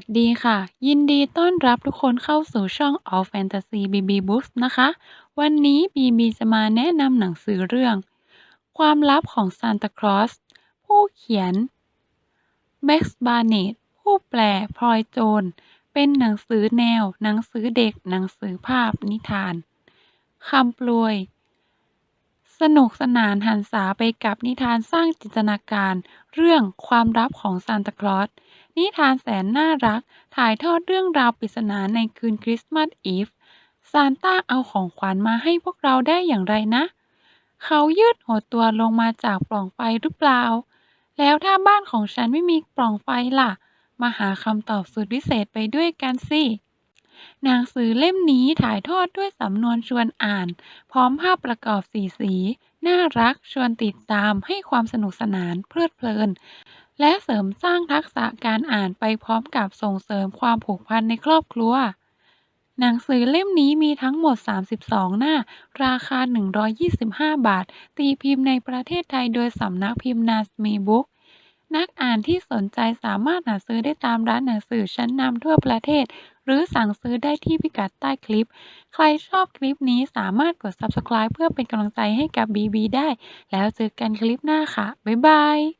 สดีค่ะ ยินดีต้อนรับทุกคนเข้าสู่ช่อง All Fantasy BB Books นะคะ วันนี้บีบีจะมาแนะนำหนังสือเรื่อง ความลับของซานตาคลอสผู้เขียนแม็กซ์บาเนตผู้แปลพลอยโจน เป็นหนังสือแนว หนังสือเด็ก หนังสือภาพนิทานคำปลวย สนุกสนานหันษาไปกับนิทานสร้างจินตนาการ เรื่องความลับของซานตาคลอส นิทานแสนน่ารัก ถ่ายทอดเรื่องราวปริศนาในคืนคริสต์มาสอีฟ ซานต้าเอาของขวัญมาให้พวกเราได้อย่างไรนะ เขายืดหัวตัวลงมาจากปล่องไฟหรือเปล่า แล้วถ้าบ้านของฉันไม่มีปล่องไฟล่ะ มาหาคำตอบสุดวิเศษไปด้วยกันสิหนังสือเล่มนี้ถ่ายทอดด้วยสำนวนชวนอ่าน พร้อมภาพประกอบสีสี น่ารักชวนติดตามให้ความสนุกสนานเพลิดเพลิน และเสริมสร้างทักษะการอ่านไปพร้อมกับส่งเสริมความผูกพันในครอบครัว หนังสือเล่มนี้มีทั้งหมด 32 หน้า ราคา 125 บาท ตีพิมพ์ในประเทศไทยโดยสำนักพิมพ์นาสมีบุ๊กนักอ่านที่สนใจสามารถหาซื้อได้ตามร้านหนังสือชั้นนำทั่วประเทศ รือสั่งซื้อได้ที่พิกัดใต้คลิป ใครชอบคลิปนี้สามารถกด subscribe เพื่อเป็นกำลังใจให้กับบีบีได้ แล้วเจอกันคลิปหน้าค่ะ บ๊ายบาย